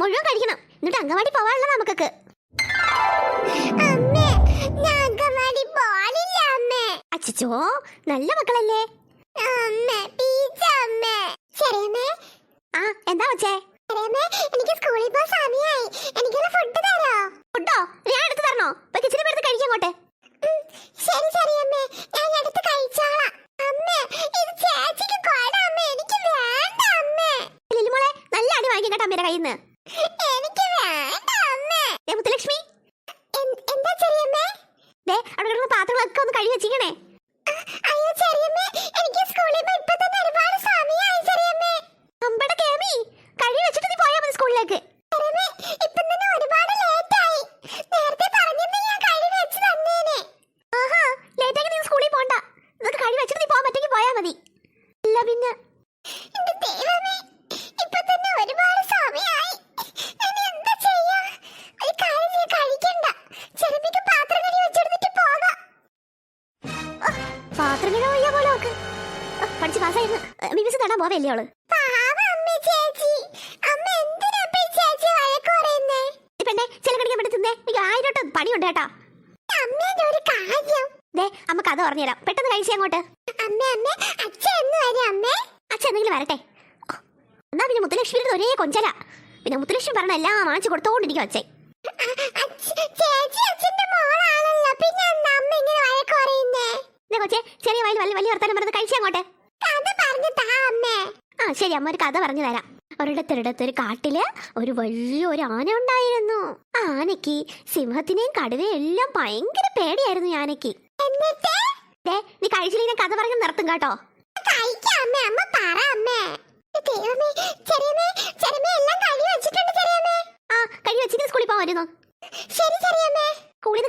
മുഴുവൻ കഴിക്കണം. എന്നിട്ട് അങ്കമാടി പോവാനുള്ള നമുക്കൊക്കെ. അച്ചോ നല്ല മക്കളല്ലേ? ആ എന്താ വച്ചേ എനിക്ക് സ്കൂളിൽ സമയമായി എനിക്കുള്ള ഫുഡ് തരോ ഫുഡോ ഞാൻ എടുത്ത് തരണോ ഇപ്പൊ കിച്ചണിൽ എടുത്ത് കഴിക്കാൻ അങ്ങോട്ട് ഉം, ശരി ശരിയമ്മേ ഞാൻ എടുത്ത് കഴിച്ചോളാം അമ്മേ ഇത് ചേച്ചിക്ക് കൊട അമ്മേ എനിക്ക് വേണ്ട അമ്മേ ലിലിമോളെ നല്ല അടി വാങ്ങിക്കും കേട്ടോ അമ്മയുടെ കയ്യിൽ നിന്ന് എനിക്ക് വേണ്ട അമ്മേ ദേ മുത്തുലക്ഷ്മി എൻ- എന്താ ചെറിയമ്മേ ദേ അവിടെ പാത്രങ്ങളൊക്കെ ഒന്ന് കഴി വെച്ചിരിക്കണേ. അയ്യോ ചെറിയമ്മേ എനിക്ക് സ്കൂളിൽ പോയി ഇപ്പൊ തന്നെ ഒരുപാട് സമയമായി ചെറിയമ്മേ. അമ്പടെ കേമി കഴി വെച്ചിട്ട് നീ പോയാ മതി സ്കൂളിലേക്ക്. ഇപ്പൊ തന്നെ ഒരുപാട് ലേറ്റായി നേരത്തെ പറഞ്ഞിരുന്നെങ്കിൽ ഞാൻ ലേറ്റാക്കി നീ പോണ്ട. വെച്ചിട്ട് നീ പോയാ മതി. ഇല്ല പിന്നെ. ദൈവമേ പഠിച്ച് പാസ്സായിരുന്നു. മിമിസ് തടാൻ പോവല്ലേ അവൾ പണിയുണ്ട് കേട്ടോ. പറഞ്ഞുതരാം. പെട്ടെന്ന് കഴിച്ചേ അങ്ങോട്ട്. അച്ഛൻ എന്തെങ്കിലും വരട്ടെ. ഓ, എന്നാ പിന്നെ മുത്തുലക്ഷ്മിയുടെ ഒരേ കൊഞ്ചല. പിന്നെ മുത്തുലക്ഷ്മി പറഞ്ഞ എല്ലാം കൊടുത്തോണ്ടിരിക്കും അച്ഛൻ. ചെറിയ വയൽ വലിയ വലിയ വർത്താനം പറഞ്ഞത് കഴിച്ചേ അങ്ങോട്ട്. പറഞ്ഞു താ അമ്മേ ആ ശരി അമ്മ ഒരു കഥ പറഞ്ഞു തരാം. ഒരിടത്തൊരിടത്ത് ഒരു കാട്ടിൽ ഒരു വലിയൊരു ആന ഉണ്ടായിരുന്നു. ആ ആനയ്ക്ക് സിംഹത്തിനെയും കടുവയും എല്ലാം ഭയങ്കര പേടിയായിരുന്നു ആനയ്ക്ക്. എന്നിട്ട്? നീ കഴിച്ചില്ലെങ്കിൽ കഥ പറഞ്ഞു നിർത്തും കേട്ടോ. സ്കൂളിൽ പോകാൻ വരുന്നു? ശരി ചെറിയമ്മേ.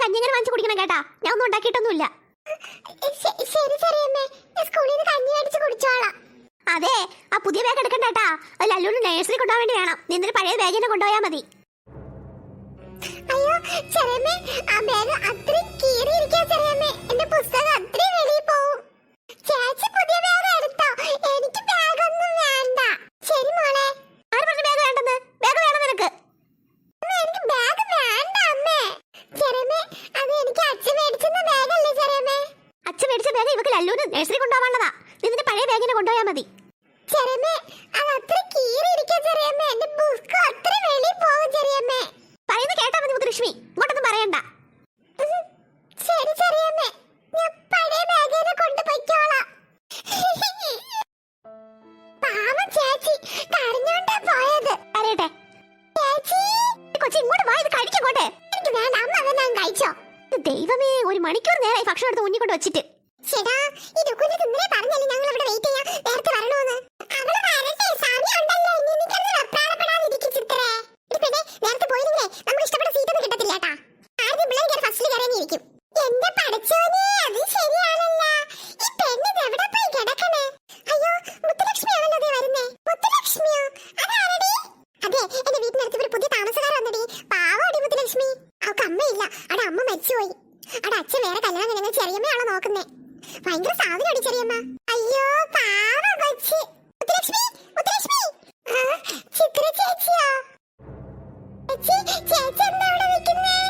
കഞ്ഞിങ്ങനെ വാങ്ങിച്ചു കുടിക്കണം കേട്ടാ? ഞാൻ ഒന്നും ഉണ്ടാക്കിയിട്ടൊന്നുമില്ല. ശരി ചെറിയമ്മേ ഞാൻ സ്കൂളിൽ നിന്ന് കഞ്ഞി മേടിച്ച് കുടിച്ചോളാം. അതെ ആ പുതിയ ബാഗ് എടുക്കണ്ട കേട്ടാ. അത് ലല്ലൂന് നഴ്സറി കൊണ്ടുപോകാൻ വേണ്ടി വേണം. നിന്നൊരു പഴയ പഴയ തന്നെ കൊണ്ടുപോയാൽ മതി. അയ്യോ ചെറിയമ്മേ ആ ബാഗ് അത്രയും കീറിയിരിക്കാ ചെറിയമ്മേ. എന്റെ പുസ്തകം അത്രയും വെളിയിൽ പോവും ചേച്ചി പുതിയ ബാഗ് എടുത്തോ എനിക്ക് ബാഗ് ഒന്നും വേണ്ട ശരി മോളെ ആര് പറഞ്ഞു ബാഗ് വേണ്ടെന്ന് ബാഗ് വേണം നിനക്ക് അമ്മ എനിക്ക് ബാഗ് വേണ്ട അമ്മേ ചെറിയമ്മേ അത് എനിക്ക് അച്ഛൻ മേടിച്ചെന്ന ബാഗല്ലേ ചെറിയമ്മേ അച്ഛൻ ഇവക്ക് നഴ്സറി കൊണ്ടുപോകാനുള്ളതാ. നീ നിന്റെ പഴയ ബാഗിനെ കൊണ്ടുപോയാ മതി. പറയുന്നത് കേട്ടാ മുത്തുലക്ഷ്മി. ഇങ്ങോട്ടൊന്നും പറയണ്ട. ശരി ചെറിയമ്മേ. ഞാൻ പഴയ ബാഗിനെ കൊണ്ടുപോയിക്കോളാം. പാവം ചേച്ചി കരഞ്ഞോണ്ടാ പോയത്. അറിയട്ടെ ചേച്ചി. കൊച്ചി ഇങ്ങോട്ട് വാ ഇത് എനിക്ക് വേണ്ട അമ്മ അതെല്ലാം കഴിച്ചോ. ദൈവമേ ഒരു മണിക്കൂർ നേരമായി ഭക്ഷണം എടുത്ത് മുന്നിൽ കൊണ്ട് വെച്ചിട്ട്. പറയുന്നടി പാവാടി മുത്തുലക്ഷ്മി. അവൾക്ക് അമ്മയില്ല. അവിടെ അമ്മ മരിച്ചുപോയി. അവിടെ അച്ഛൻ വേറെ കല്യാണം കഴിഞ്ഞ ചെറിയമ്മയാണോ നോക്കുന്നേ? ഭയങ്കര സാധനടി ചെറിയമ്മ. അയ്യോ പാവ കൊച്ചി. ചിത്ര ചേച്ചി ചേച്ചി എന്താ ഇവിടെ നിൽക്കുന്നേ?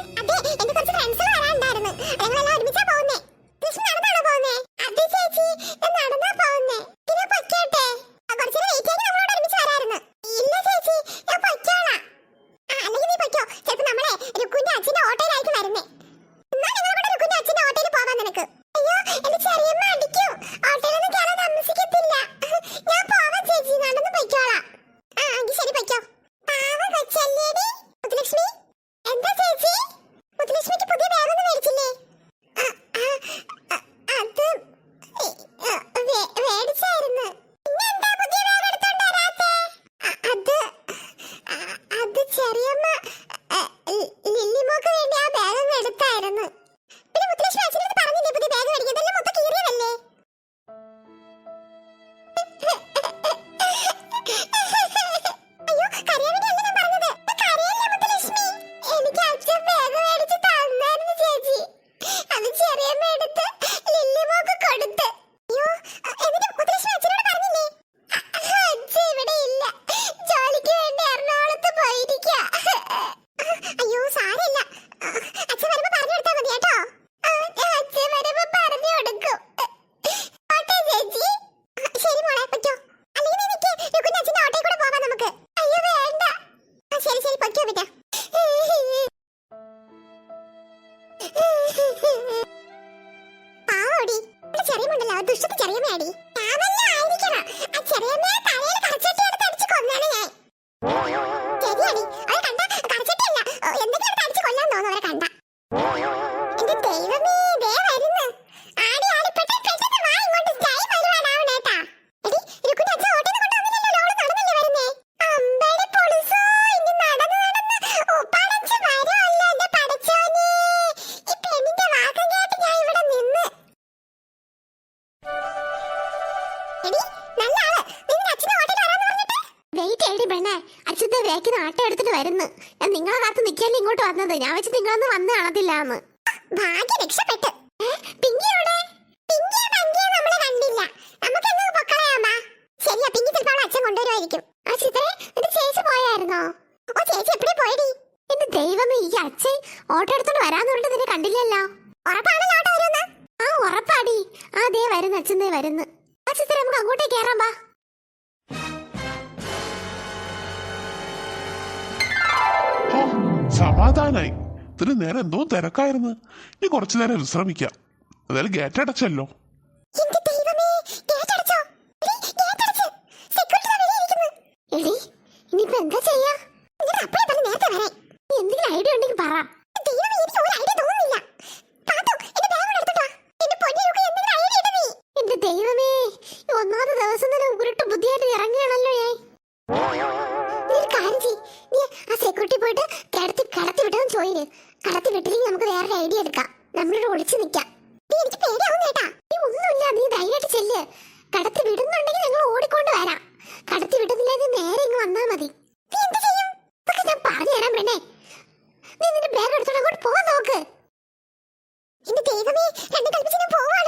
വന്നത്. ഞാൻ വെച്ച് നിങ്ങളൊന്നും വന്ന് കാണത്തില്ലാന്ന്. ഭാഗ്യം രക്ഷപ്പെട്ട്. പിങ്കി എവിടെ? പിങ്കിയെ പങ്കിയെ നമ്മളെ കണ്ടില്ല. നമുക്ക് അങ്ങ് പൊക്കളയാമ്പാ ശരിയാ പിങ്കി ചിലപ്പോൾ അവളെ അച്ഛൻ കൊണ്ടുവരുമായിരിക്കും. ആ ചിത്രേ എന്റെ ചേച്ചി പോയായിരുന്നോ? ഓ ചേച്ചി എപ്പോഴും പോയടി? എന്റെ ദൈവമേ ഈ അച്ഛൻ ഓട്ടോ എടുത്തോണ്ട് വരാന്ന് പറഞ്ഞിട്ട് നിന്നെ കണ്ടില്ലല്ലോ. ഉറപ്പാണല്ലോ ഓട്ടോ വരുന്ന ആ ഉറപ്പാടി. ആ ദേ വരുന്നു അച്ഛൻ ദേ വരുന്നു. ആ ചിത്ര നമുക്ക് അങ്ങോട്ടേ കയറാം ബാ. സമാധാനായി. ഇത്തിരി നേരം എന്തോ തിരക്കായിരുന്നു. ഇനി കുറച്ചു നേരം വിശ്രമിക്കാം അതായത് ഗേറ്റ് അടച്ചല്ലോ. എന്താ ദൈവമേ കടത്തി വിട്ടില്ലെങ്കിൽ നമുക്ക് വേറെ ഐഡിയ എടുക്കാം. നമ്മളിവിടെ ഒളിച്ചു നിൽക്കാം എനിക്ക് പേടിയാവുന്നു കേട്ടാ. നീ ഒന്നുമില്ല നീ ധൈര്യമായിട്ട് ചെല്ല്. കടത്തി വിടുന്നുണ്ടെങ്കിൽ ഞങ്ങൾ ഓടിക്കൊണ്ട് വരാം. കടത്തി വിടുന്നില്ലെങ്കിൽ നേരെ ഇങ്ങ് വന്നാൽ മതി. നീ എന്ത് ചെയ്യും? ഞാൻ പറഞ്ഞു നീ നിന്റെ നോക്ക്. ഞാൻ പോവാണ്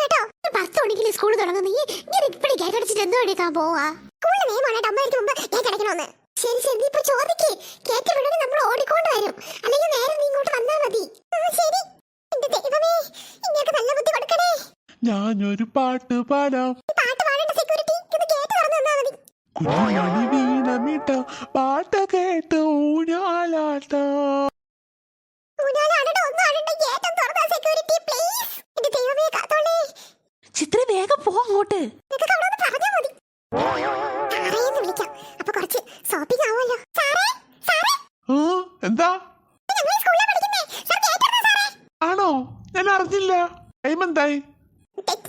സ്കൂൾ തുടങ്ങുന്ന നീ ഇങ്ങനെ ഇപ്പഴേ കേട്ടടിച്ചിട്ട് എന്തോ എടുക്കാൻ പോവാ? സ്കൂളിൽ നിയമമാണ് അമ്മയ്ക്ക് മുമ്പ് ഗേറ്റ് അടയ്ക്കണമെന്ന്. ശരി ശരി. നീ ഇപ്പൊ ചോദിക്ക്. കേറ്റ് വിടണേ നമ്മൾ ഓടിക്കൊണ്ട് വരും. അല്ലെങ്കിൽ നേരെ നീ ഇങ്ങോട്ട് വന്നാ മതി. ശരി. എന്റെ ദൈവമേ ഇങ്ങോട്ട് നല്ല ബുദ്ധി കൊടുക്കണേ. ഞാനൊരു പാട്ട് പാടാം. ഈ പാട്ട് പാടേണ്ട സെക്യൂരിറ്റി ഇത് ഗേറ്റ് തുറന്നു തന്നാ മതി. കുഞ്ഞുമണി വീണമിട്ട പാട്ട് കേട്ട് ഊഞ്ഞാലാട്ട. ഊഞ്ഞാലാടണ്ട ഒന്നും ആടണ്ട. ഗേറ്റ് തുറന്നാ സെക്യൂരിറ്റി പ്ലീസ് എന്റെ ദൈവമേ കാത്തോളേ. ചിത്ര വേഗം പോ അങ്ങോട്ട്. പറഞ്ഞാ മതി. സാറേന്ന് വിളിക്കാം. അപ്പൊ കുറച്ച് ഷോപ്പിംഗ് ആവുമല്ലോ. സാറേ സാറേ. ആ എന്താ? ആണോ? ഞാൻ അറിഞ്ഞില്ല. ടൈം എന്തായി? ടൈ-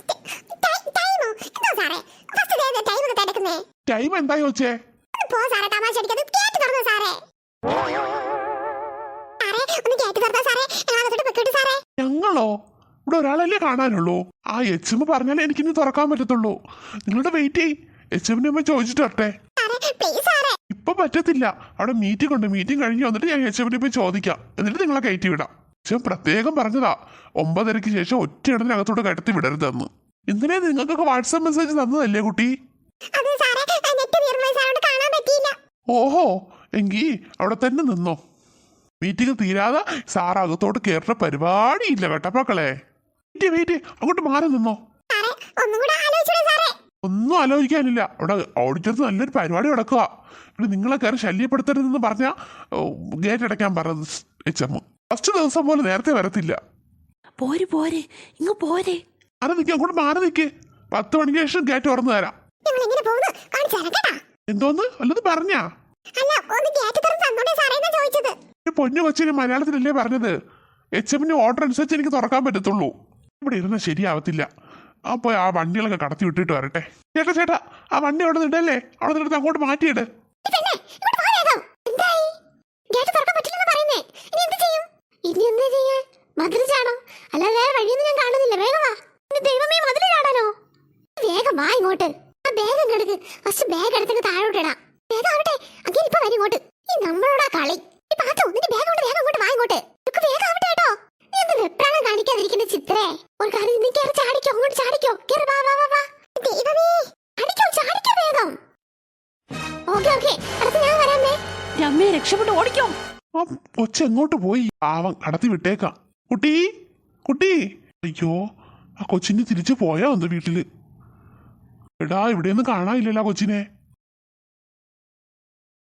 അകത്തോട്ട് സാറേ? ഞങ്ങളോ ഇവിടെ ഒരാളല്ലേ കാണാനുള്ളൂ. ആ എച്ച് എം പറഞ്ഞാലേ എനിക്കിന്ന് തുറക്കാൻ പറ്റത്തുള്ളൂ. നിങ്ങളുടെ വെയിറ്റ് ചെയ് എച്ച് എമ്മിനെ അമ്മ ചോദിച്ചിട്ട് വരട്ടെ. ഇപ്പൊ പറ്റത്തില്ല. അവിടെ മീറ്റിംഗ് ഉണ്ട്. മീറ്റിംഗ് കഴിഞ്ഞ് വന്നിട്ട് ഞാൻ എച്ച് എമ്മിനെ പോയി ചോദിക്കാം. എന്നിട്ട് നിങ്ങളെ കയറ്റി വിടാം. എം പ്രത്യേകം പറഞ്ഞതാ ഒമ്പതരയ്ക്ക് ശേഷം ഒറ്റയിടത്തിനകത്തോട്ട് കയറ്റി വിടരുതെന്ന്. ഇന്നലെ നിങ്ങൾക്കൊക്കെ വാട്സാപ്പ് മെസ്സേജ് തന്നതല്ലേ കുട്ടി? ഓഹോ എങ്കി അവിടെ തന്നെ നിന്നോ. മീറ്റിംഗ് തീരാതെ സാർ അകത്തോട്ട് കയറുന്ന പരിപാടിയില്ല കേട്ടപ്പക്കളെ വെയിറ്റ് വെയിറ്റ് അങ്ങോട്ട് മാറി നിന്നോ. ഒന്നും കൂടെ ഒന്നും ആലോചിക്കാനില്ല. അവിടെ ഓഡിറ്റോറിയത്തിൽ നല്ലൊരു പരിപാടി നടക്കുക ഇവിടെ നിങ്ങളെ കയറി ശല്യപ്പെടുത്തരുതെന്ന് പറഞ്ഞാൽ ഗേറ്റ് അടയ്ക്കാൻ പറഞ്ഞത് എച്ച് എം. ഫസ്റ്റ് ദിവസം പോലെ നേരത്തെ വരത്തില്ല. പോര് പോരെ. ഇങ്ങ് പോരെ. അത് നിൽക്കുക അങ്ങോട്ട് മാറി നിൽക്ക് പത്ത് മണിക്ക് ശേഷം ഗേറ്റ് തുറന്നു തരാം. എന്തോന്ന്? വല്ലത് പറഞ്ഞാ? പൊന്നു കൊച്ചിന് മലയാളത്തിലല്ലേ പറഞ്ഞത്? എച്ച് എമ്മിന് ഓർഡർ അനുസരിച്ച് എനിക്ക് തുറക്കാൻ പറ്റത്തുള്ളൂ. ഇവിടെ ഇരുന്നാൽ ശരിയാവത്തില്ല. അപ്പോൾ ആ വണ്ടികളൊക്കെ കടത്തി വിട്ടിട്ട് വരട്ടെ. ചേട്ടാ ചേട്ടാ ആ വണ്ടി അവിടെ നിടല്ലേ അവിടെ നിന്നെടുത്ത് അങ്ങോട്ട് മാറ്റിയിട്. ഇങ്ങോട്ട് ഇങ്ങോട്ട്. ആ ഇങ്ങോട്ട്. നമ്മളോടാ കളി. ഈ പാത്ത ഒന്നിന്റെ ബാഗ് കൊണ്ട് വേഗം അങ്ങോട്ട് വാ ഇങ്ങോട്ട്. വെപ്രാളം ചിത്രേ ഒരു കാര്യം നീ കയറി ചാടിക്കോ അങ്ങോട്ട് ചാടിക്കോ. കയറി വാ വാ വാ വാ. ദൈവമേ ചാടിക്കോ ചാടിക്കോ വേഗം. Okay okay. അടുത്ത് ഞാൻ വരാമേ. രമ്മേ രക്ഷപ്പെട്ട് ഓടിക്കോ. ആ കൊച്ചു എങ്ങോട്ട് പോയി? പാവം കടത്തി വിട്ടേക്കാം. കുട്ടി കുട്ടി. അയ്യോ ആ കൊച്ചിന് തിരിച്ചു പോയാ ഒന്ന് വീട്ടിൽ. എടാ ഇവിടെയൊന്നും കാണാനില്ലല്ലോ ആ കൊച്ചിനെ.